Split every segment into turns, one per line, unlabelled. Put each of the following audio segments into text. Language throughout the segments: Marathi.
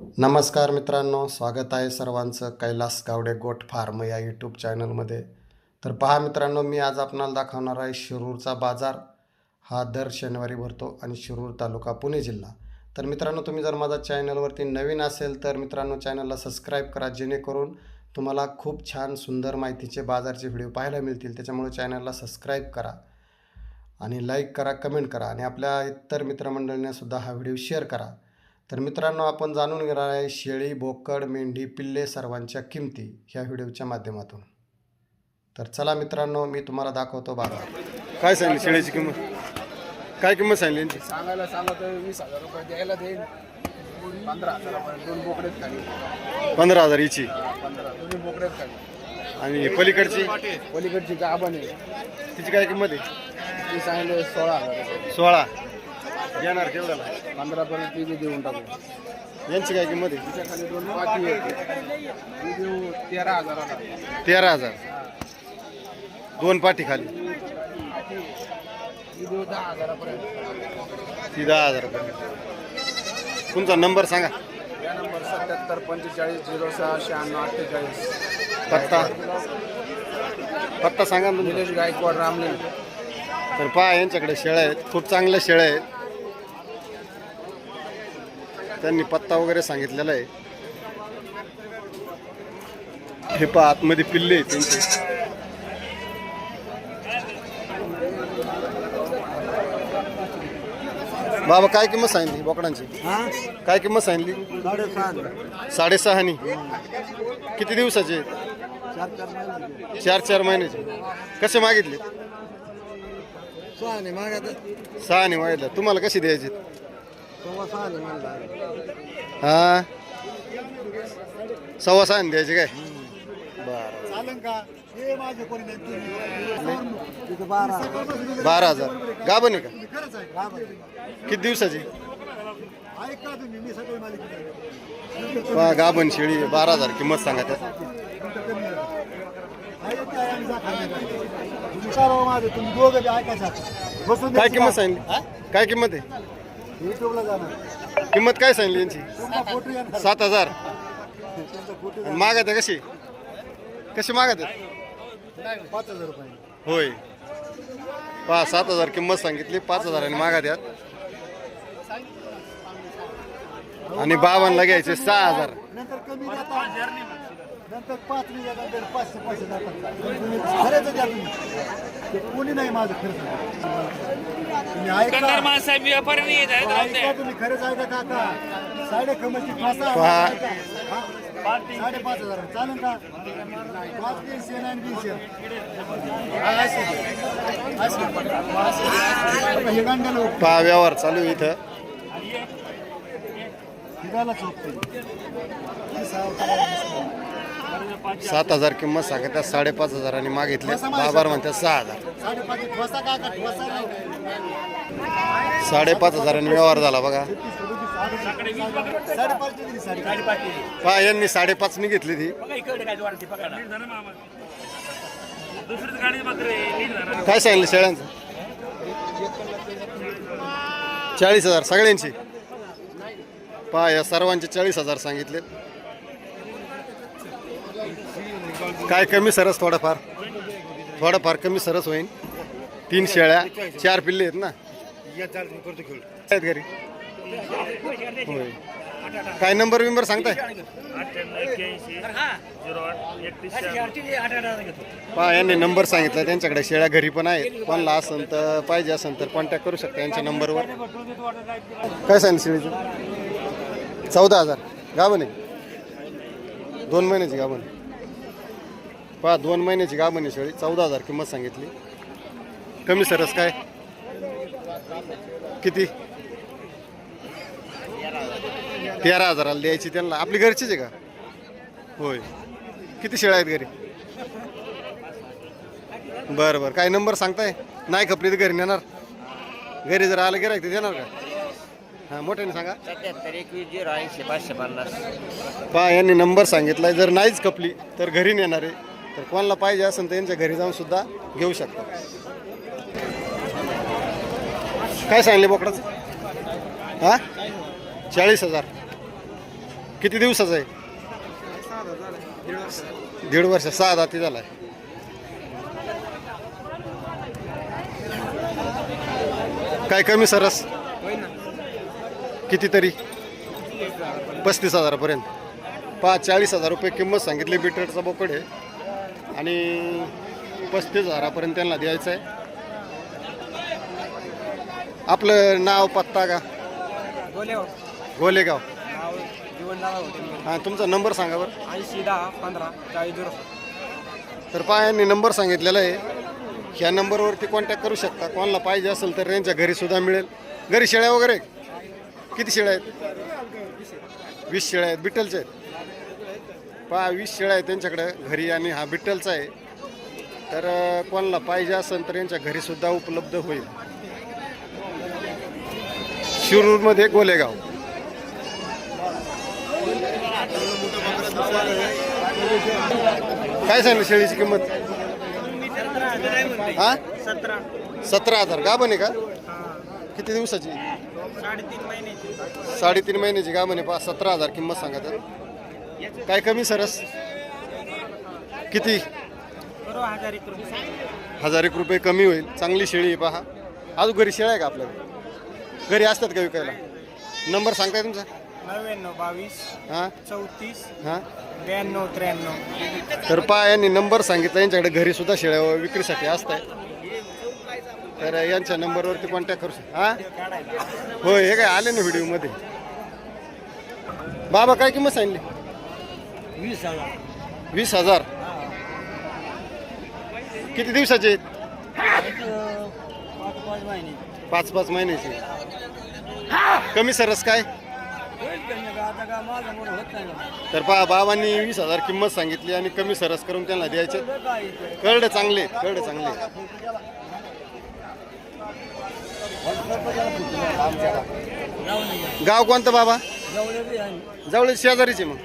नमस्कार मित्रांनो स्वागत आहे सर्वांचं कैलास गावडे गोट फार्म या यूट्यूब चॅनलमध्ये. तर पहा मित्रांनो मी आज आपणाला दाखवणार आहे शिरूरचा बाजार. हा दर शनिवारी भरतो आणि शिरूर तालुका पुणे जिल्हा. तर मित्रांनो तुम्ही जर माझा चॅनलवरती नवीन असेल तर मित्रांनो चॅनलला सबस्क्राईब करा जेणेकरून तुम्हाला खूप छान सुंदर माहितीचे बाजारचे व्हिडिओ पाहायला मिळतील. त्याच्यामुळे चॅनलला सबस्क्राईब करा आणि लाईक करा कमेंट करा आणि आपल्या इतर मित्रमंडळींनासुद्धा हा व्हिडिओ शेअर करा. तर मित्रांनो आपण जाणून घेणार आहे शेळी बोकड मेंढी पिल्ले सर्वांच्या किमती ह्या व्हिडिओच्या माध्यमातून. तर चला मित्रांनो मी तुम्हाला दाखवतो बाजार.
काय सांगली शेळीची किंमत? काय किंमत सांगली यांची?
सांगायला सांगत वीस हजार रुपये द्यायला देईन. पंधरा हजारापर्यंत दोन बोकडेत खाली.
पंधरा हजार हिची
पंधरा दोन्ही बोकडेत खाली.
आणि पलीकडची?
पलीकडची गाभण आहे.
तिची काय किंमत आहे?
ती सांगितले सोळा हजार रुपये.
सोळा. घेणार केवढ्याला
पंधरा पर्यंत ती बी देऊन टाकू.
यांची काय किंमत आहे?
दोन पाठी ती देऊ तेरा हजाराला.
तेरा हजार. दोन पाठी खाली.
ती देऊ दहा हजारापर्यंत.
ती दहा तुमचा नंबर सांगा.
या नंबर सत्याहत्तर पंचेचाळीस झिरो सहा शहाण्णव अठ्ठेचाळीस.
पत्ता. पत्ता सांगा ना तुमचा.
निलेश गायकवाड रामलिंग.
तर पहा यांच्याकडे शेळ्या आहेत. खूप चांगल्या शेळ्या आहेत. त्यांनी पत्ता वगैरे सांगितलेला आहे. हे पहा आतमध्ये पिल्ले त्यांचे. बाबा काय किंमत सांगितली बोकडांची? काय किंमत सांगितली? साडेसहानी किती दिवसाचे चार चार महिन्याचे. कसे मागितले? सहा नाही मागितलं. तुम्हाला कशी द्यायची? हा? सव्वा सहा द्यायची काय? बरं. बारा हजार. गाभण आहे का? किती दिवसाची? पहा, गाभण शेळी आहे, बारा हजार किंमत सांगा त्या काय किंमत सांगितली? काय किंमत आहे? किंमत काय सांगली यांची? सात हजार. मागत आहे कशी? कशी मागत आहे?
पाच हजार रुपये.
होय. पहा सात हजार किंमत सांगितली पाच हजारांनी मागत यात. आणि बाबांना घ्यायचे सहा हजार.
नंतर पाच कोणी नाही माझं खर्च तुम्ही ऐका
दुकानदार माणसं आहे, व्यापारी नाही.
ऐका तुम्ही खरेच ऐका काका साडे कमरची फासा
पहा.
साडेपाच हजार चालेल का पाच तीनशे नाही तीनशे हा, असे. असे. हे गांड्याला उठ.
पहा व्यवहार चालू आहे इथं
हिराला चोपते.
सात हजार किंमत सांगतात साडेपाच हजारांनी मागितले बाबार म्हणतात सहा हजार.
साडेपाच
हजारांनी व्यवहार झाला बघा.
साडेपाचची साडेपाच
यांनी साडेपाचनी घेतली ती.
काय
काय सांगितलं शेळ्यांचं? चाळीस हजार सगळ्यांची. पहा या सर्वांचे चाळीस हजार सांगितले. काय कमी सरस थोडंफार. थोडंफार कमी सरस होईल तीन शेळ्या चार पिल्ले आहेत ना. आहेत घरी. होय. काय नंबर बिंबर सांगताय? पहा यांनी नंबर सांगितला. त्यांच्याकडे शेळ्या घरी पण आहेत. कोणाला असेल तर पाहिजे असेल तर कॉन्टॅक्ट करू शकता यांच्या नंबरवर. काय सांगितलं शेळीचं? चौदा हजार. गाभण आहे. दोन महिन्याची गाभण पहा दोन महिन्याची गाभण शेळी चौदा हजार किंमत सांगितली. कमी सरस काय? किती? तेरा हजाराला द्यायची त्यांना. आपली घरचीच आहे का? होय. किती शेळ्या आहेत घरी? बरं बरं. काय नंबर सांगताय? नाही खपली तर घरी नेणार? घरी जर आलं गिरायक देणार का? हां मोठ्याने सांगा.
सत्याहत्तर एकवीस झिरो ऐंशी पाचशे पन्नास.
पहा यांनी नंबर सांगितलाय. जर नाहीच खपली तर घरी नेणार आहे. तर कोणाला पाहिजे असेल त्यांच्या घरी जाऊन सुद्धा घेऊ शकता. काय सांगले बोकडाचं? हा? चाळीस हजार. किती दिवसाचं आहे? दीड वर्ष. सहा दाती झालाय. काय कमी सरस? कितीतरी? पस्तीस हजारापर्यंत. पाच चाळीस हजार रुपये किंमत सांगितली. बिटरचा बोकड आहे. आणि पस्तीस हजारापर्यंत त्यांना द्यायचं आहे. आपलं नाव पत्ता का? गोलेगाव. हां तुमचा नंबर सांगा बरं.
ऐंशी दहा पंधरा चाळीस झिरो.
तर पायांनी नंबर सांगितलेला आहे. ह्या नंबरवरती कॉन्टॅक्ट करू शकता. कोणाला पाहिजे असेल तर त्यांच्या घरी सुद्धा मिळेल. घरी शेळ्या वगैरे किती शेळ्या आहेत? वीस शेळ्या आहेत. बिठ्ठलच्या आहेत. पहा वीस शेळ्या आहेत त्यांच्याकडे घरी आणि हा बिठ्ठलचा आहे. तर कोणाला पाहिजे असेल तर यांच्या घरी सुद्धा उपलब्ध होईल. शिरूरमध्ये गोलेगाव. काय सांगितलं शेळीची किंमत? हा?
सतरा
हजार. गाभण आहे का? किती दिवसाची?
साडेतीन महिन्याची.
साडेतीन महिन्याची गाभण आहे. पहा सतरा हजार किंमत सांगत आहे. काय कमी सरस? किती?
हजार एक रुपये
कमी होईल. चांगली शेळी आहे पहा. अजून घरी शेळ्या आहे का आपल्याकडे? घरी असतात का विकायला? नंबर सांगताय तुमचा?
नव्याण्णव बावीस
हां?
चौतीस
हां?
ब्याण्णव त्र्याण्णव.
तर पहा यांनी नंबर सांगितला. यांच्याकडे घरी सुद्धा शेळ्या विक्रीसाठी असतात. तर यांच्या नंबरवरती कॉन्टॅक्ट करू शकता. हां? होय हे काय आले ना व्हिडिओमध्ये? बाबा काय किंमत सांगितली?
वीस हजार.
वीस हजार? किती दिवसाचे आहेत?
पाच पाच महिने.
पाच पाच महिन्याचे. कमी सरस काय?
आता का माझा मोठं होत नाही ना.
तर पहा बाबांनी वीस हजार किंमत सांगितली आणि कमी सरस करून त्यांना द्यायचे.
काय
करडे चांगले आहेत, करडे चांगले आहेत. गाव कोणतं बाबा?
जवळ बी आहे.
जवळ शेजारीचे मग.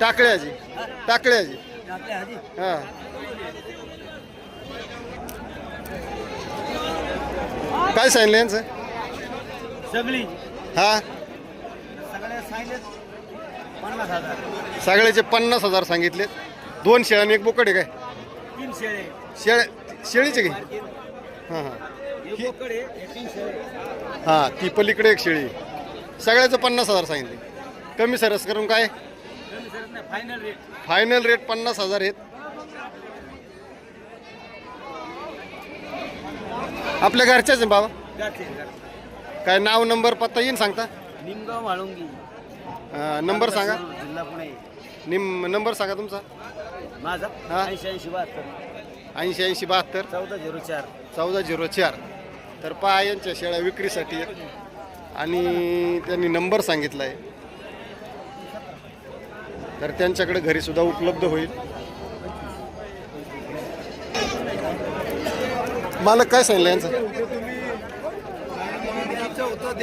टाकळ्याची टाकळ्याची. हा. काय सांगितलं यांचं?
सगळी.
हा? सगळ्याचे पन्नास हजार सांगितले दोन शेळ्या आणि एक बोकड आहे काय?
तीन शेळे
शेळ्या शेळीचे काय हां हां.
एक बोकड आहे हे
हां ती पलीकडे एक शेळी सगळ्याचं पन्नास हजार सांगितले. कमी सरस करून काय?
फायनल रेट
फायनल रेट पन्नास हजार आहेत. आपल्या घरच्याच आहे बाबा. काय नाव नंबर पत्ता येईन सांगता?
निमगाव
अं, नंबर सांगा.
जिल्हा पुणे.
निम नंबर सांगा तुमचा.
माझा?
हा.
ऐंशी ऐंशी बहात्तर.
ऐंशी ऐंशी बहात्तर.
चौदा झिरो चार.
चौदा झिरो चार. तर पहा यांच्या शेळ्या विक्रीसाठी. आहेत. आणि त्यांनी नंबर सांगितला आहे तर त्यांच्याकडे घरीसुद्धा उपलब्ध होईल. मालक काय सांगितलं यांचं?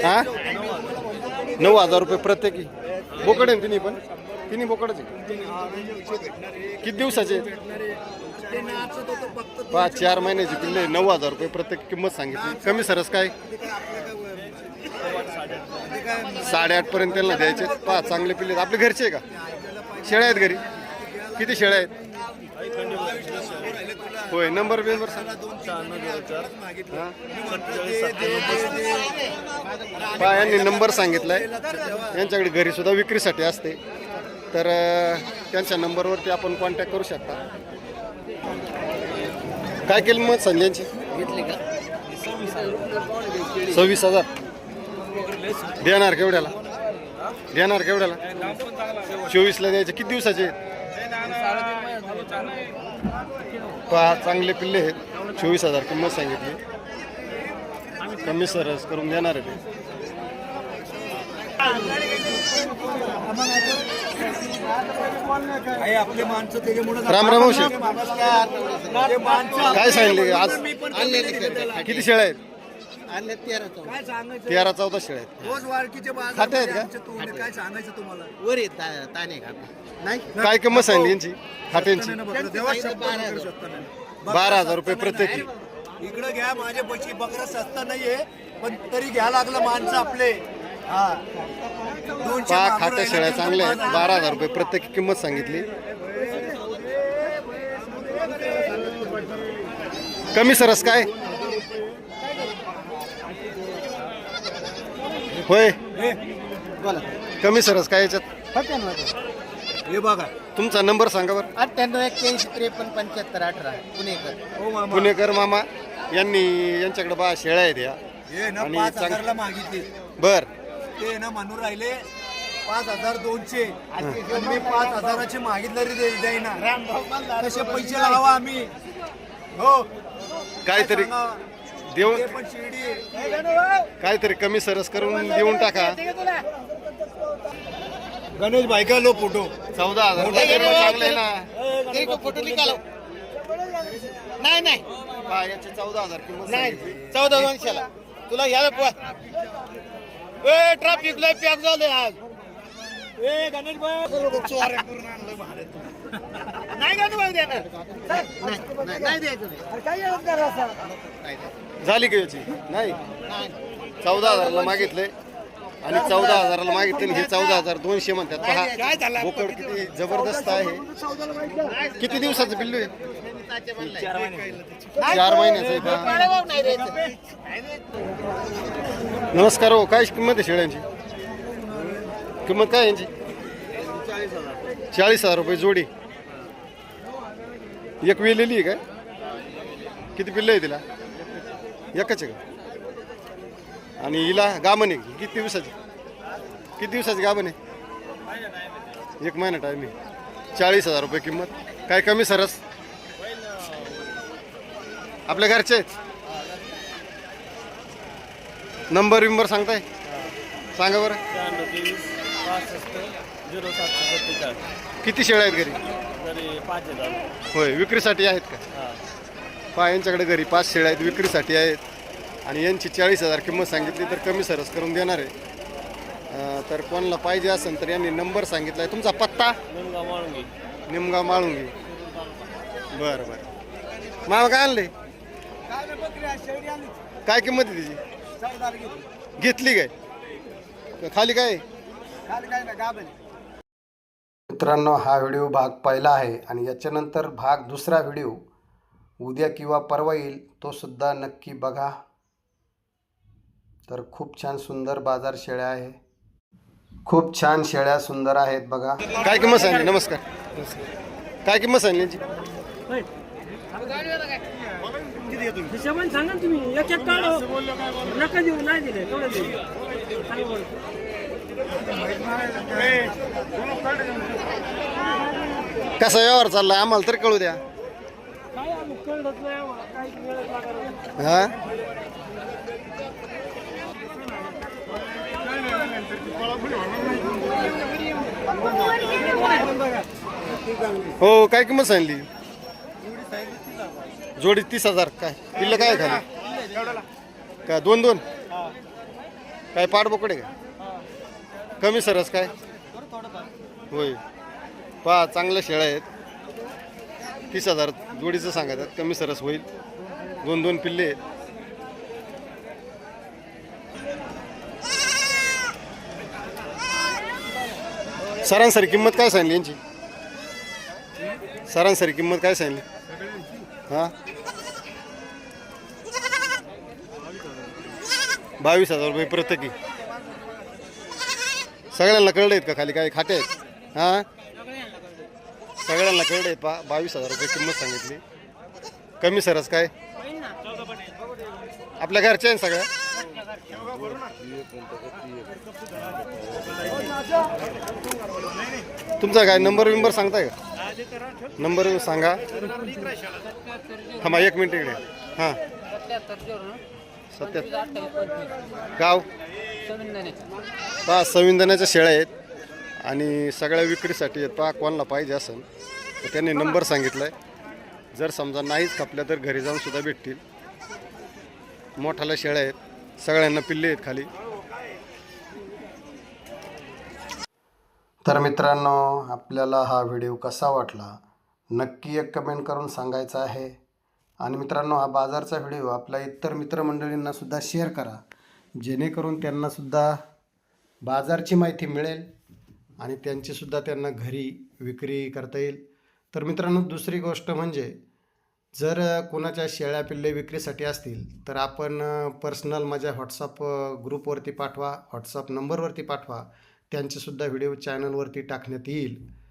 हा? नऊ हजार रुपये प्रत्येकी. बोकड आहे ना तिन्ही पण? तिन्ही बोकडच? किती दिवसाचे? पाच चार महिन्याची पिल्ले नऊ हजार रुपये प्रत्येक किंमत सांगितली. कमी सरस काय? साडेआठ पर्यंत त्यांना द्यायचे. पाच चांगले पिल्ले आहेत. आपले घरचे आहे का? शेळ्या आहेत घरी? किती शेळ्या आहेत? होय नंबर बिंबर सांग. पहा यांनी नंबर सांगितलाय. यांच्याकडे घरी सुद्धा विक्रीसाठी असते. तर त्यांच्या नंबरवरती आपण कॉन्टॅक्ट करू शकता. काय केलं मग संध्यांची सव्वीस हजार. देणार केवढ्याला देणार केवढ्याला चोवीसला द्यायचे. किती दिवसाचे पहा चांगले पिल्ले आहेत. चोवीस हजार किंमत सांगितली. कमी सरस करून देणार आहे राम राम काय सांगितले? आज किती शेळ्या आहेत?
काय सांगायचं?
तेरा चौदा शेळ्या आहेत.
रोज वाळकीचे बाजार
खाते आहेत का?
आमच्या तोंडी काय सांगायचं तुम्हाला?
वर येत ताने नाही?
काय किंमत सांगितली यांची? खात्यांची
देवा नाही.
बारा हजार रुपये. प्रत्येकी.
इकडं घ्या माझे पैसे बकरा सस्ता नाहीये पण तरी घ्या लागलं माणसं आपले. हा. दोनशे
खात्या शेळ्या चांगल्या आहेत. बारा हजार रुपये प्रत्येक किंमत सांगितली. कमी सरस काय? होय? कमी सरस काय याच्यात?
हे बघा.
तुमचा नंबर सांगा बरं.
अठ्ठ्याण्णव एक्क्याऐंशी त्रेपन्न पंच्याहत्तर अठरा. पुणेकर.
हो मामा.
पुणेकर मामा यांनी यांच्याकडे बा शेळ्या आहेत या.
हे ना
आणि
पाच
चांग-
हजारला मागितले.
बर.
ते ना म्हणून राहिले पाच हजार दोनशे. आणि मी पाच हजाराचे मागितले रे जाईना तसे पैसे लावा आम्ही. हो.
काहीतरी. देऊन काहीतरी कमी सरस करून देऊन टाका.
गणेश भाई का लो फोटो?
चौदा हजार चांगलं ना.
फोटो निकालो. नाही नाही.
याची चौदा हजार किंमत सांगितली.
चौदा दोनशेला. तुला घ्यायला ट्रॅफिक लय पॅक झाले आज.
झाली का याची? नाही? चौदा हजारला मागितले. आणि चौदा हजाराला मागितले हे चौदा हजार दोनशे म्हणतात. पहा बोकड किती जबरदस्त आहे. किती दिवसाचं पिल्लू आहे? चार महिन्याचं आहे. नमस्कार हो काय किंमत आहे शेळ्यांची? किंमत काय आहे यांची? चाळीस हजार रुपये जोडी. एक वेलेली आहे काय? किती पिल्लं आहे तिला? एकच आहे का? आणि हिला गाभण आहे. किती दिवसाची? किती दिवसाची गाभण आहे? एक महिना टाईम आहे. चाळीस हजार रुपये किंमत. काय कमी सरस? आपल्या घरचे आहेत? नंबर विंबर सांगताय? सांगा बरं.
झिरो सातशे सत्तेचाळीस
किती शेळ्या आहेत घरी?
तरी पाच हजार
होय विक्रीसाठी आहेत का? पहा यांच्याकडे घरी पाच शेळ्या आहेत विक्रीसाठी आहेत. आणि यांची चाळीस हजार किंमत सांगितली तर कमी सरस करून देणार आहे. अं, तर कोणाला पाहिजे असेल तर यांनी नंबर सांगितला आहे तुमचा पत्ता?
निमगाव माळुंगी.
निमगाव माळुंगी. बरं बरं. मामा काय आणले काय किंमत आहे तिची? घेतली काय? का खाली काय? आहे?
मित्रांनो हा व्हिडिओ भाग पहिला आहे आणि याच्यानंतर भाग दुसरा व्हिडिओ. उद्या किंवा परवा येईल तो सुद्धा नक्की बघा. तर खूप छान सुंदर बाजार शेळ्या आहे. खूप छान शेळ्या सुंदर आहेत बघा.
काय किंमत सांगली? नमस्कार. काय किंमत सांगली
सांगा तुम्ही. एक एक काढो. नका देऊ नाही दिले
कसा व्यवहार चाललाय? आम्हाला तर कळू द्या. हा? हो काय किंमत सांगली? जोडी तीस हजार. काय? पिल्लं काय खाली? काय दोन दोन? काय पाठ बोकडे का? कमी सरस काय? होय. पहा चांगल्या शेळ्या आहेत. तीस हजार जोडीचं सांगायचं कमी सरस होईल. दोन दोन पिल्ले आहेत. सरासरी किंमत काय सांगली यांची? सरासरी किंमत काय सांगली? हां? बावीस हजार रुपये प्रत्येकी. सगळ्यांना कळले आहेत का खाली काय खाते आहेत? हां? सगळ्यांना कळले आहेत पा बावीस हजार रुपये किंमत सांगितली. कमी सरस काय? आपल्या घरच्या आहे सगळ्या? तुमचा काय नंबर विंबर सांगताय का? नंबर सांगा. थांबा एक मिनिट इकडे. हां. सत्याहत्तर गाव? पहा संविधानाच्या शेळ्या आहेत आणि सगळ्या विक्रीसाठी आहेत. पहा कोणाला पाहिजे असेल तर त्यांनी नंबर सांगितला आहे जर समजा नाहीच खपल्या तर घरी जाऊन सुद्धा भेटतील. मोठाल्या शेळ्या आहेत. सगळ्यांना पिल्ले आहेत खाली.
तर मित्रांनो आपल्याला हा व्हिडिओ कसा वाटला? नक्की एक कमेंट करून सांगायचं आहे. आणि मित्रांनो हा बाजारचा व्हिडिओ आपल्या इतर मित्रमंडळींनासुद्धा शेअर करा. जेणेकरून त्यांनासुद्धा
बाजारची माहिती मिळेल आणि त्यांचीसुद्धा त्यांना घरी विक्री करता येईल. तर मित्रांनो दुसरी गोष्ट म्हणजे जर कोणाच्या शेळ्या पिल्ले विक्रीसाठी असतील तर आपण पर्सनल माझ्या व्हॉट्सअप ग्रुपवरती पाठवा. व्हॉट्सअप नंबरवरती पाठवा. त्यांचेसुद्धा व्हिडिओ चॅनलवरती टाकण्यात येईल.